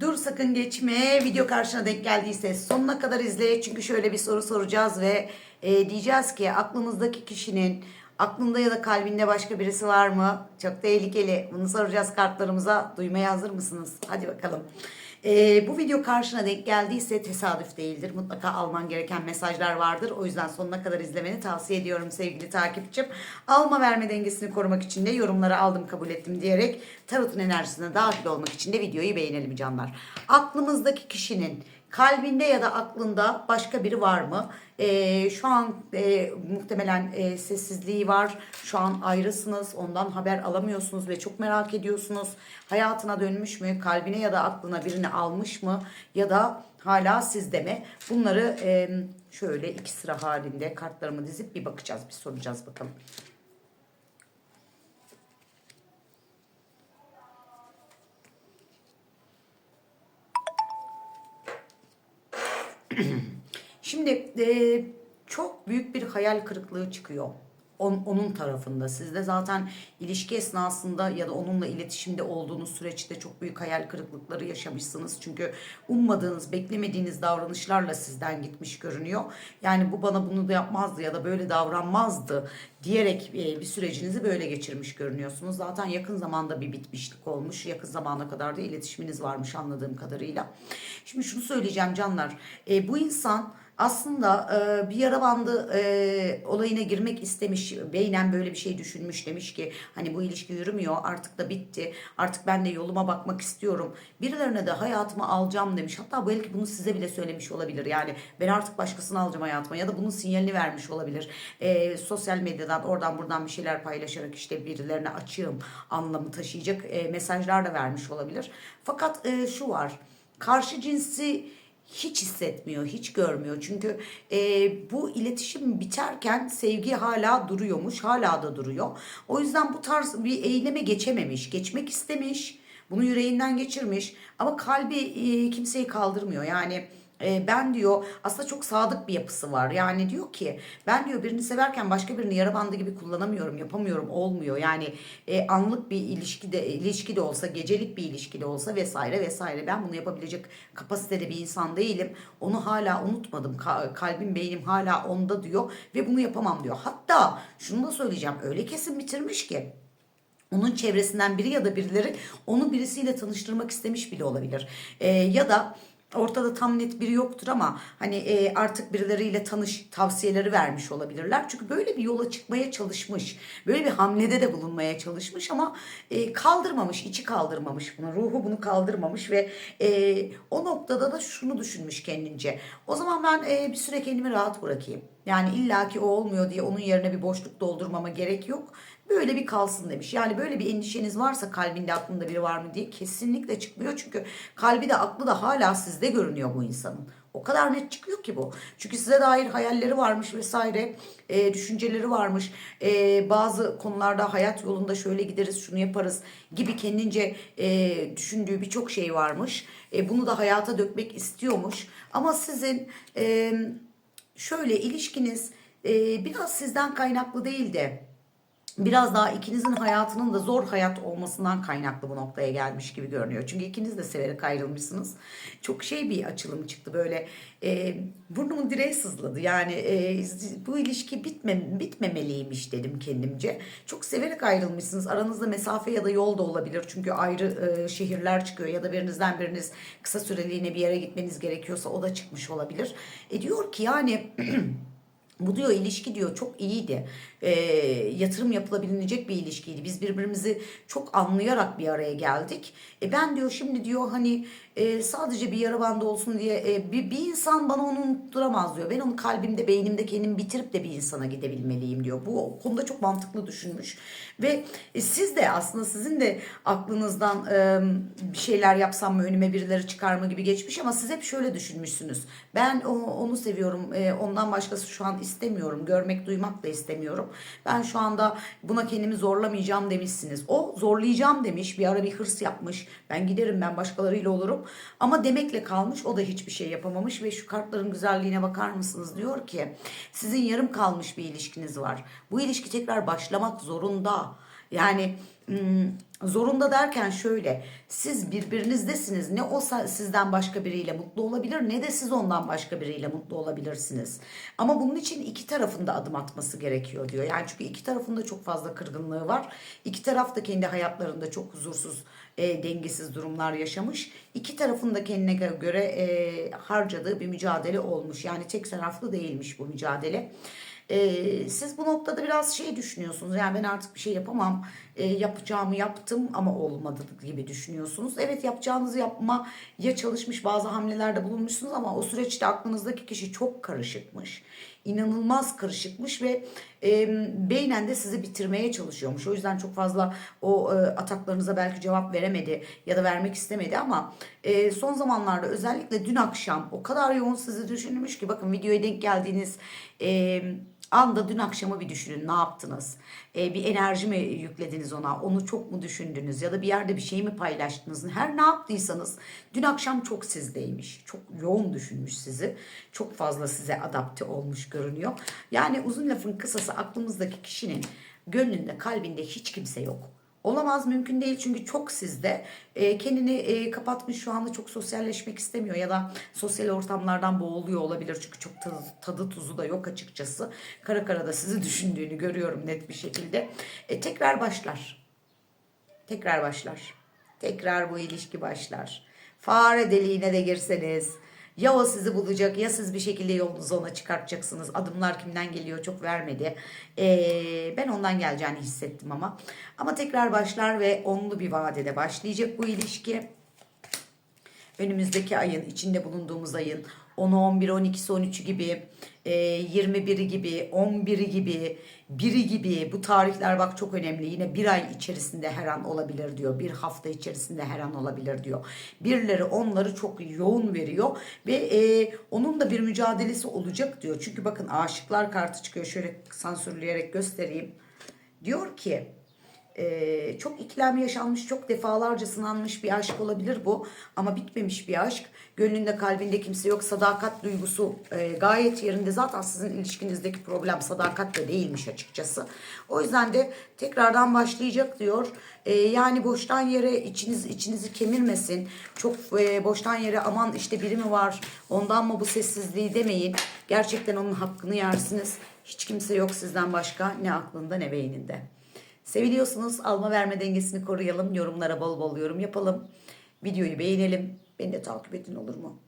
Dur sakın geçme. Video karşına denk geldiyse sonuna kadar izle. Çünkü şöyle bir soru soracağız ve e, diyeceğiz ki aklımızdaki kişinin aklında ya da kalbinde başka birisi var mı? Çok tehlikeli. Bunu soracağız kartlarımıza. Duymaya hazır mısınız? Hadi bakalım. E, bu video karşına denk geldiyse tesadüf değildir. Mutlaka alman gereken mesajlar vardır. O yüzden sonuna kadar izlemeni tavsiye ediyorum sevgili takipçim. Alma verme dengesini korumak için de yorumları aldım kabul ettim diyerek tarotun enerjisine dahil olmak için de videoyu beğenelim canlar. Aklımızdaki kişinin kalbinde ya da aklında başka biri var mı? Ee, şu an e, muhtemelen e, sessizliği var. Şu an ayrısınız. Ondan haber alamıyorsunuz ve çok merak ediyorsunuz. Hayatına dönmüş mü? Kalbine ya da aklına birini almış mı? Ya da hala sizde mi? Bunları e, şöyle iki sıra halinde kartlarımı dizip bir bakacağız. Bir soracağız bakalım. Şimdi e, çok büyük bir hayal kırıklığı çıkıyor. On- onun tarafında. Siz de zaten ilişki esnasında ya da onunla iletişimde olduğunuz süreçte çok büyük hayal kırıklıkları yaşamışsınız. Çünkü ummadığınız, beklemediğiniz davranışlarla sizden gitmiş görünüyor. Yani bu bana bunu da yapmazdı ya da böyle davranmazdı diyerek e, bir sürecinizi böyle geçirmiş görünüyorsunuz. Zaten yakın zamanda bir bitmişlik olmuş. Yakın zamana kadar da iletişiminiz varmış anladığım kadarıyla. Şimdi şunu söyleyeceğim canlar. E, bu insan aslında e, bir yara bandı e, olayına girmek istemiş. Beynen böyle bir şey düşünmüş. Demiş ki hani bu ilişki yürümüyor artık da bitti. Artık ben de yoluma bakmak istiyorum. Birilerine de hayatımı alacağım demiş. Hatta belki bunu size bile söylemiş olabilir. Yani ben artık başkasını alacağım hayatıma ya da bunun sinyalini vermiş olabilir. E, sosyal medyadan oradan buradan bir şeyler paylaşarak işte birilerine açığım anlamı taşıyacak e, mesajlar da vermiş olabilir. Fakat e, şu var. Karşı cinsi hiç hissetmiyor, hiç görmüyor. Çünkü e, bu iletişim biterken sevgi hala duruyormuş, hala da duruyor. O yüzden bu tarz bir eyleme geçememiş, geçmek istemiş, bunu yüreğinden geçirmiş ama kalbi e, kimseyi kaldırmıyor. Yani e, ben diyor aslında çok sadık bir yapısı var. Yani diyor ki ben diyor birini severken başka birini yara bandı gibi kullanamıyorum, yapamıyorum, olmuyor. Yani e, anlık bir ilişki de ilişki de olsa, gecelik bir ilişki de olsa vesaire vesaire ben bunu yapabilecek kapasitede bir insan değilim. Onu hala unutmadım. Ka- kalbim, beynim hala onda diyor ve bunu yapamam diyor. Hatta şunu da söyleyeceğim. Öyle kesin bitirmiş ki onun çevresinden biri ya da birileri onu birisiyle tanıştırmak istemiş bile olabilir. Ee, ya da ortada tam net biri yoktur ama hani e, artık birileriyle tanış tavsiyeleri vermiş olabilirler. Çünkü böyle bir yola çıkmaya çalışmış. Böyle bir hamlede de bulunmaya çalışmış ama e, kaldırmamış, içi kaldırmamış bunu. Ruhu bunu kaldırmamış ve e, o noktada da şunu düşünmüş kendince. O zaman ben e, bir süre kendimi rahat bırakayım. Yani illaki o olmuyor diye onun yerine bir boşluk doldurmama gerek yok. Böyle bir kalsın demiş. Yani böyle bir endişeniz varsa kalbinde aklında biri var mı diye kesinlikle çıkmıyor. Çünkü kalbi de aklı da hala sizde görünüyor bu insanın. O kadar net çıkıyor ki bu. Çünkü size dair hayalleri varmış vesaire, e, düşünceleri varmış. E, bazı konularda hayat yolunda şöyle gideriz, şunu yaparız gibi kendince e, düşündüğü birçok şey varmış. E, bunu da hayata dökmek istiyormuş. Ama sizin e, şöyle ilişkiniz e, biraz sizden kaynaklı değil de biraz daha ikinizin hayatının da zor hayat olmasından kaynaklı bu noktaya gelmiş gibi görünüyor. Çünkü ikiniz de severek ayrılmışsınız. Çok şey bir açılım çıktı böyle e, burnumun direği sızladı. Yani e, bu ilişki bitme, bitmemeliymiş dedim kendimce. Çok severek ayrılmışsınız. Aranızda mesafe ya da yol da olabilir. Çünkü ayrı e, şehirler çıkıyor ya da birinizden biriniz kısa süreliğine bir yere gitmeniz gerekiyorsa o da çıkmış olabilir. E diyor ki yani Bu diyor ilişki diyor çok iyiydi. E, yatırım yapılabilecek bir ilişkiydi. Biz birbirimizi çok anlayarak bir araya geldik. E, ben diyor şimdi diyor hani e, sadece bir yara bandı olsun diye e, bir, bir insan bana onu unutturamaz diyor. Ben onu kalbimde beynimde kendim bitirip de bir insana gidebilmeliyim diyor. Bu konuda çok mantıklı düşünmüş. Ve e, siz de aslında sizin de aklınızdan e, bir şeyler yapsam mı önüme birileri çıkar mı gibi geçmiş ama siz hep şöyle düşünmüşsünüz. Ben o, onu seviyorum. E, ondan başkası şu an istemiyorum. Görmek, duymak da istemiyorum. Ben şu anda buna kendimi zorlamayacağım demişsiniz. O zorlayacağım demiş. Bir ara bir hırs yapmış. Ben giderim ben başkalarıyla olurum. Ama demekle kalmış. O da hiçbir şey yapamamış ve şu kartların güzelliğine bakar mısınız? Diyor ki sizin yarım kalmış bir ilişkiniz var. Bu ilişki tekrar başlamak zorunda. Yani zorunda derken şöyle siz birbirinizdesiniz ne o sizden başka biriyle mutlu olabilir ne de siz ondan başka biriyle mutlu olabilirsiniz. Ama bunun için iki tarafın da adım atması gerekiyor diyor. Yani çünkü iki tarafın da çok fazla kırgınlığı var. İki taraf da kendi hayatlarında çok huzursuz, e, dengesiz durumlar yaşamış. İki tarafın da kendine gö- göre e, harcadığı bir mücadele olmuş. Yani tek taraflı değilmiş bu mücadele. Ee, siz bu noktada biraz şey düşünüyorsunuz. Yani ben artık bir şey yapamam. Ee, yapacağımı yaptım ama olmadı gibi düşünüyorsunuz. Evet yapacağınızı yapma ya çalışmış bazı hamlelerde bulunmuşsunuz ama o süreçte aklınızdaki kişi çok karışıkmış. İnanılmaz karışıkmış ve e, beynen de sizi bitirmeye çalışıyormuş. O yüzden çok fazla o e, ataklarınıza belki cevap veremedi ya da vermek istemedi ama e, son zamanlarda özellikle dün akşam o kadar yoğun sizi düşünmüş ki bakın videoya denk geldiğiniz e, anda dün akşamı bir düşünün ne yaptınız? E, bir enerji mi yüklediniz ona? Onu çok mu düşündünüz? Ya da bir yerde bir şey mi paylaştınız? Her ne yaptıysanız dün akşam çok sizdeymiş. Çok yoğun düşünmüş sizi. Çok fazla size adapte olmuş görünüyor. Yani uzun lafın kısası aklımızdaki kişinin gönlünde, kalbinde hiç kimse yok. Olamaz mümkün değil çünkü çok sizde e, kendini e, kapatmış şu anda çok sosyalleşmek istemiyor ya da sosyal ortamlardan boğuluyor olabilir çünkü çok tadı, tadı tuzu da yok açıkçası. Kara kara da sizi düşündüğünü görüyorum net bir şekilde. E, tekrar başlar. Tekrar başlar. Tekrar bu ilişki başlar. Fare deliğine de girseniz ya o sizi bulacak ya siz bir şekilde yolunuzu ona çıkartacaksınız. Adımlar kimden geliyor çok vermedi. Ee, ben ondan geleceğini hissettim ama. Ama tekrar başlar ve onlu bir vadede başlayacak bu ilişki. Önümüzdeki ayın, içinde bulunduğumuz ayın 10'u, 11'i, 12'si, 13'ü gibi, e, 21'i gibi, 11'i gibi, 1'i gibi bu tarihler bak çok önemli. Yine bir ay içerisinde her an olabilir diyor. Bir hafta içerisinde her an olabilir diyor. Birileri onları çok yoğun veriyor ve e, onun da bir mücadelesi olacak diyor. Çünkü bakın aşıklar kartı çıkıyor. Şöyle sansürleyerek göstereyim. Diyor ki ee, çok ikilem yaşanmış, çok defalarca sınanmış bir aşk olabilir bu. Ama bitmemiş bir aşk. Gönlünde, kalbinde kimse yok. Sadakat duygusu e, gayet yerinde. Zaten sizin ilişkinizdeki problem sadakat de değilmiş açıkçası. O yüzden de tekrardan başlayacak diyor. E, yani boştan yere içiniz içinizi kemirmesin. Çok e, boştan yere aman işte biri mi var ondan mı bu sessizliği demeyin. Gerçekten onun hakkını yersiniz. Hiç kimse yok sizden başka ne aklında ne beyninde. Seviliyorsunuz. Alma verme dengesini koruyalım. Yorumlara bol bol yorum yapalım. Videoyu beğenelim. Beni de takip edin olur mu?